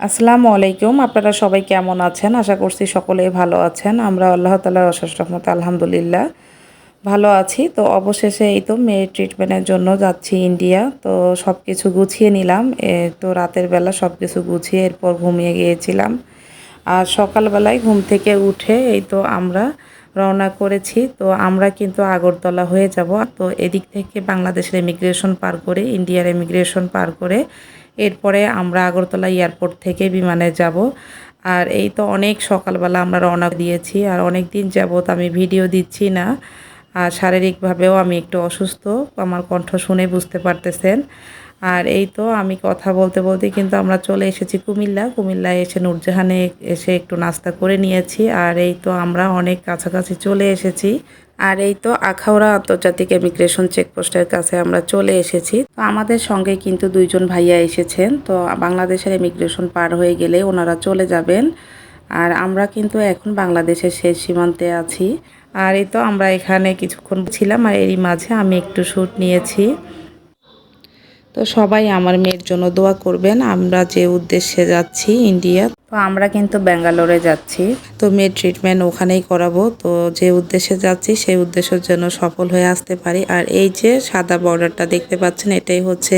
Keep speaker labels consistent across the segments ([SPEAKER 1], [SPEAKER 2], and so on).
[SPEAKER 1] আসসালামু আলাইকুম। আপনারা সবাই কেমন আছেন? আশা করছি সকলেই ভালো আছেন। আমরা আল্লাহ তালার অশেষ রহমতে আলহামদুলিল্লাহ ভালো আছি। তো অবশেষে এই তো মেয়ের ট্রিটমেন্টের জন্য যাচ্ছি ইন্ডিয়া। তো সব কিছু গুছিয়ে নিলাম। তো রাতের বেলা সব কিছু গুছিয়ে এরপর ঘুমিয়ে গিয়েছিলাম। আর সকালবেলায় ঘুম থেকে উঠে এই তো আমরা রওনা করেছি। তো আমরা কিন্তু আগরতলা হয়ে যাব। তো এদিক থেকে বাংলাদেশের ইমিগ্রেশন পার করে, ইন্ডিয়ার ইমিগ্রেশন পার করে এরপরে আমরা আগরতলা এয়ারপোর্ট থেকে বিমানে যাব। আর এই তো অনেক সকালবেলা আমরা রওনা দিয়েছি, আর অনেক দিন যাবত আমি ভিডিও দিচ্ছি না। আর শারীরিকভাবেও আমি একটু অসুস্থ, আমার কণ্ঠ শুনে বুঝতে পারতেছেন। আর এই তো আমি কথা বলতে বলতে কিন্তু আমরা চলে এসেছি কুমিল্লা। কুমিল্লায় এসে নূরজাহানে এসে একটু নাস্তা করে নিয়েছি। আর এই তো আমরা অনেক কাছাকাছি চলে এসেছি। আর এই তো আখাউড়া আন্তর্জাতিক ইমিগ্রেশন চেকপোস্টের কাছে আমরা চলে এসেছি। তো আমাদের সঙ্গে কিন্তু দুইজন ভাইয়া এসেছেন। তো বাংলাদেশের ইমিগ্রেশন পার হয়ে গেলে ওনারা চলে যাবেন। আর আমরা কিন্তু এখন বাংলাদেশের শেষ সীমান্তে আছি। আর এই তো আমরা এখানে কিছুক্ষণ ছিলাম। আর এরই মাঝে আমি একটু শ্যুট নিয়েছি। তো সবাই আমার মেয়ের জন্য দোয়া করবেন আমরা যে উদ্দেশ্যে যাচ্ছি ইন্ডিয়া। তো আমরা কিন্তু ব্যাঙ্গালোরে যাচ্ছি। তো মেয়ের ট্রিটমেন্ট ওখানেই করাবো তো যে উদ্দেশ্যে যাচ্ছি সেই উদ্দেশ্যের জন্য সফল হয়ে আসতে পারি। আর এই যে সাদা বর্ডারটা দেখতে পাচ্ছেন এটাই হচ্ছে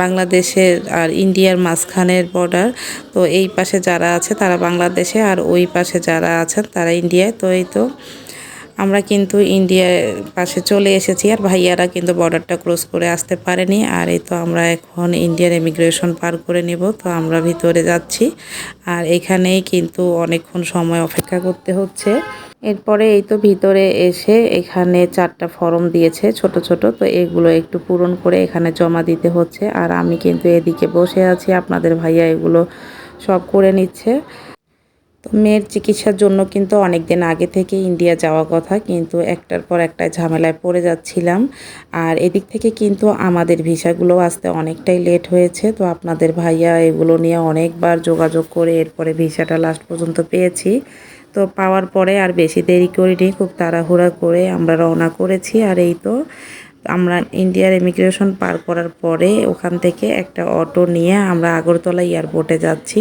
[SPEAKER 1] বাংলাদেশের আর ইন্ডিয়ার মাঝখানের বর্ডার তো এই পাশে যারা আছে তারা বাংলাদেশে আর ওই পাশে যারা আছেন তারা ইন্ডিয়ায়। তো এই তো আমরা কিন্তু ইন্ডিয়ার পাশে চলে এসেছি আর ভাইয়ারা কিন্তু বর্ডারটা ক্রস করে আসতে পারেনি আর এই তো আমরা এখন ইন্ডিয়ার ইমিগ্রেশন পার করে নিব। তো আমরা ভিতরে যাচ্ছি আর এখানেই কিন্তু অনেকক্ষণ সময় অপেক্ষা করতে হচ্ছে। এরপরে এই তো ভিতরে এসে এখানে চারটা ফর্ম দিয়েছে ছোট ছোট, তো এগুলো একটু পূরণ করে এখানে জমা দিতে হচ্ছে। আর আমি কিন্তু এদিকে বসে আছি, আপনাদের ভাইয়া এগুলো সব করে নিচ্ছে। তো মেয়ের চিকিৎসার জন্য কিন্তু অনেক দিন আগে থেকে ইন্ডিয়া যাওয়া কথা, কিন্তু একটার পর একটা ঝামেলায় পড়ে যাচ্ছিলাম। আর এদিক থেকে কিন্তু আমাদের ভিসাগুলো আসতে অনেকটাই লেট হয়েছে, তো আপনাদের ভাইয়া এগুলো নিয়ে অনেকবার যোগাযোগ করে এরপরে ভিসাটা লাস্ট পর্যন্ত পেয়েছি। তো পাওয়ার পরে আর বেশি দেরি করিনি, খুব তাড়াহুড়া করে আমরা রওনা করেছি। আর এই তো আমরা ইন্ডিয়ার ইমিগ্রেশন পার করার পরে ওখান থেকে একটা অটো নিয়ে আমরা আগরতলা এয়ারপোর্টে যাচ্ছি।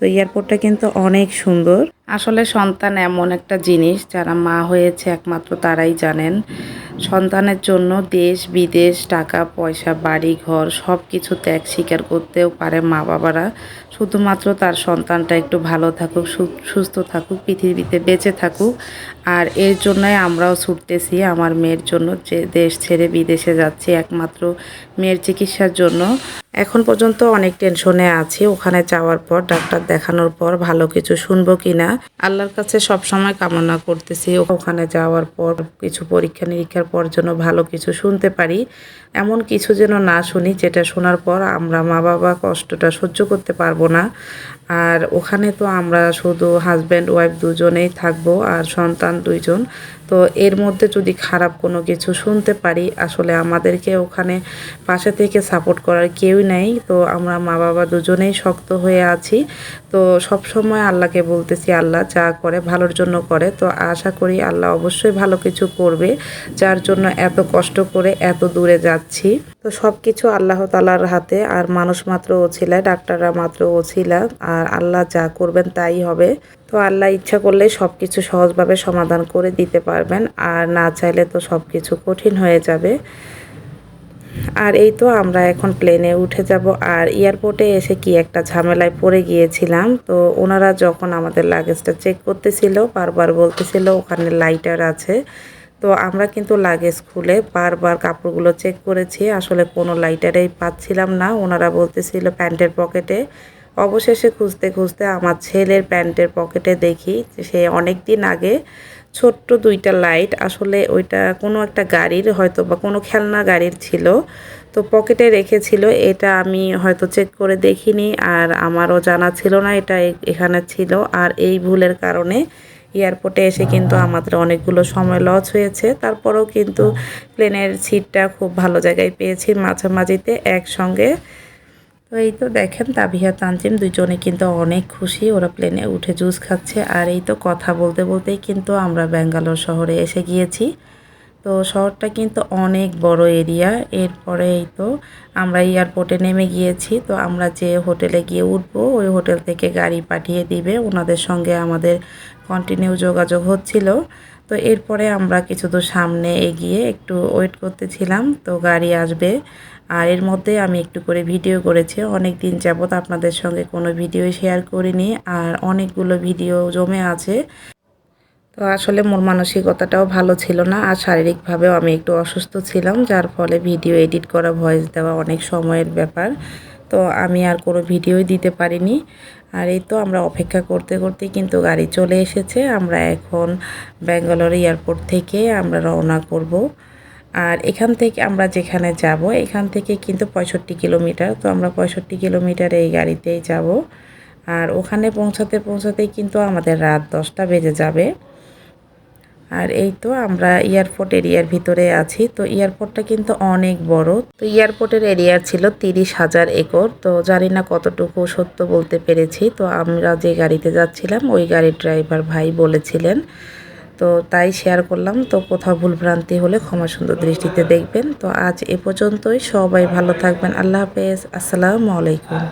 [SPEAKER 1] তো এয়ারপোর্টটা কিন্তু অনেক সুন্দর। আসলে সন্তান এমন একটা জিনিস, যারা মা হয়েছে একমাত্র তারাই জানেন। সন্তানের জন্য দেশ, বিদেশ, টাকা, পয়সা, বাড়ি, ঘর সব কিছু ত্যাগ স্বীকার করতেও পারে মা বাবারা শুধুমাত্র তার সন্তানটা একটু ভালো থাকুক সুস্থ থাকুক, পৃথিবীতে বেঁচে থাকুক। আর এর জন্যই আমরাও ছুটতেছি আমার মেয়ের জন্য যে দেশ ছেড়ে বিদেশে যাচ্ছি একমাত্র মেয়ের চিকিৎসার জন্য। এখন পর্যন্ত অনেক টেনশনে আছি, ওখানে যাওয়ার পর, ডাক্তার দেখানোর পর ভালো কিছু শুনব কিনা। আল্লাহর কাছে সব সময় কামনা করতেছি। ওখানে যাওয়ার পর কিছু পরীক্ষা নিরীক্ষার পর যেন ভালো কিছু শুনতে পারি। এমন কিছু যেন না শুনি, যেটা শোনার পর আমরা মা বাবা কষ্টটা সহ্য করতে পারব না। আর ওখানে তো আমরা শুধু হাজব্যান্ড ওয়াইফ দুজনেই থাকব আর সন্তান দুইজন। তো এর মধ্যে যদি খারাপ কোনো কিছু শুনতে পারি, আসলে আমাদেরকে ওখানে পাশে থেকে সাপোর্ট করার কেউই নেই। তো আমরা মা বাবা দুজনেই শক্ত হয়ে আছি। তো সব সময় আল্লাহকে বলতেছি আল্লাহ যা করে, ভালোর জন্য করে। তো আশা করি আল্লাহ অবশ্যই ভালো কিছু করবে, যার জন্য এত কষ্ট করে এত দূরে যাচ্ছি। তো সব কিছু আল্লাহ তালার হাতে, আর মানুষ মাত্র ওছিলা ডাক্তাররা মাত্র ওছিলা আর আল্লাহ যা করবেন তাই হবে। তো আল্লাহ ইচ্ছা করলে সব কিছু সহজভাবে সমাধান করে দিতে পারবেন, আর না চাইলে তো সব কিছু কঠিন হয়ে যাবে। আর এই তো আমরা এখন প্লেনে উঠে যাব। আর এয়ারপোর্টে এসে কি একটা ঝামেলায় পড়ে গিয়েছিলাম। তো ওনারা যখন আমাদের লাগেজটা চেক করতেছিল, বারবার বলতেছিল ওখানে লাইটার আছে। তো আমরা কিন্তু লাগেজ খুলে বারবার কাপড়গুলো চেক করেছি। আসলে কোনো লাইটারেই পাচ্ছিলাম না। ওনারা বলতেছিল প্যান্টের পকেটে। অবশেষে খুঁজতে খুঁজতে আমার ছেলের প্যান্টের পকেটে দেখি সে অনেক দিন আগে ছোট্ট দুইটা লাইট। আসলে ওইটা কোনো একটা গাড়ির হয়তো বা কোনো খেলনা গাড়ির ছিল। তো পকেটে রেখেছিল এটা আমি হয়তো চেক করে দেখিনি আর আমারও জানা ছিল না এটা এখানে ছিল। আর এই ভুলের কারণে এয়ারপোর্টে এসে কিন্তু আমাদের অনেকগুলো সময় লস হয়েছে। তারপরেও কিন্তু প্লেনের সিটটা খুব ভালো জায়গায় পেয়েছি মাঝামাঝিতে একসঙ্গে। তো এই তো দেখেন তাবিহা তানজিম দুজনে কিন্তু অনেক খুশি। ওরা প্লেনে উঠে জুস খাচ্ছে। আর এই তো কথা বলতে বলতেই কিন্তু আমরা ব্যাঙ্গালোর শহরে এসে গিয়েছি। তো শহরটা কিন্তু অনেক বড় এরিয়া এরপরে এই তো আমরা এয়ারপোর্টে নেমে গিয়েছি। তো আমরা যে হোটেলে গিয়ে উঠবো, ওই হোটেল থেকে গাড়ি পাঠিয়ে দিবে। ওনাদের সঙ্গে আমাদের কন্টিনিউ যোগাযোগ হচ্ছিল। তো এরপরে আমরা কিছু দূর সামনে এগিয়ে একটু ওয়েট করতেছিলাম। তো গাড়ি আসবে। আর এর মধ্যে আমি একটু করে ভিডিও করেছি। অনেক দিন যাবৎ আপনাদের সঙ্গে কোনো ভিডিও শেয়ার করিনি আর অনেকগুলো ভিডিও জমে আছে। তো আসলে মোর মানসিকতাটাও ভালো ছিল না আর শারীরিকভাবেও আমি একটু অসুস্থ ছিলাম, যার ফলে ভিডিও এডিট করা, ভয়েস দেওয়া অনেক সময়ের ব্যাপার। তো আমি আর কোনো ভিডিওই দিতে পারিনি। আর এই তো আমরা অপেক্ষা করতে করতে কিন্তু গাড়ি চলে এসেছে। আমরা এখন ব্যাঙ্গালোর এয়ারপোর্ট থেকে আমরা রওনা করব। আর এখান থেকে আমরা যেখানে যাব, এখান থেকে কিন্তু পঁয়ষট্টি কিলোমিটার, তো আমরা পঁয়ষট্টি কিলোমিটার এই গাড়িতেই যাব। আর ওখানে পৌঁছাতে পৌঁছাতেই কিন্তু আমাদের রাত দশটা বেজে যাবে। আর এই তো আমরা এয়ারপোর্ট এরিয়ার ভিতরে আছি, তো এয়ারপোর্টটা কিন্তু অনেক বড়। তো এয়ারপোর্টের এরিয়া ছিল তিরিশ হাজার একর, তো জানি না কতটুকু সত্য বলতে পেরেছি। তো আমরা যে গাড়িতে যাচ্ছিলাম, ওই গাড়ির ড্রাইভার ভাই বলেছিলেন তো তাই শেয়ার করলাম। তো কোথাও ভুলভ্রান্তি হলে ক্ষমা সুন্দর দৃষ্টিতে দেখবেন। তো আজ এ পর্যন্তই। সবাই ভালো থাকবেন। আল্লাহ হাফেজ। আসসালামু আলাইকুম।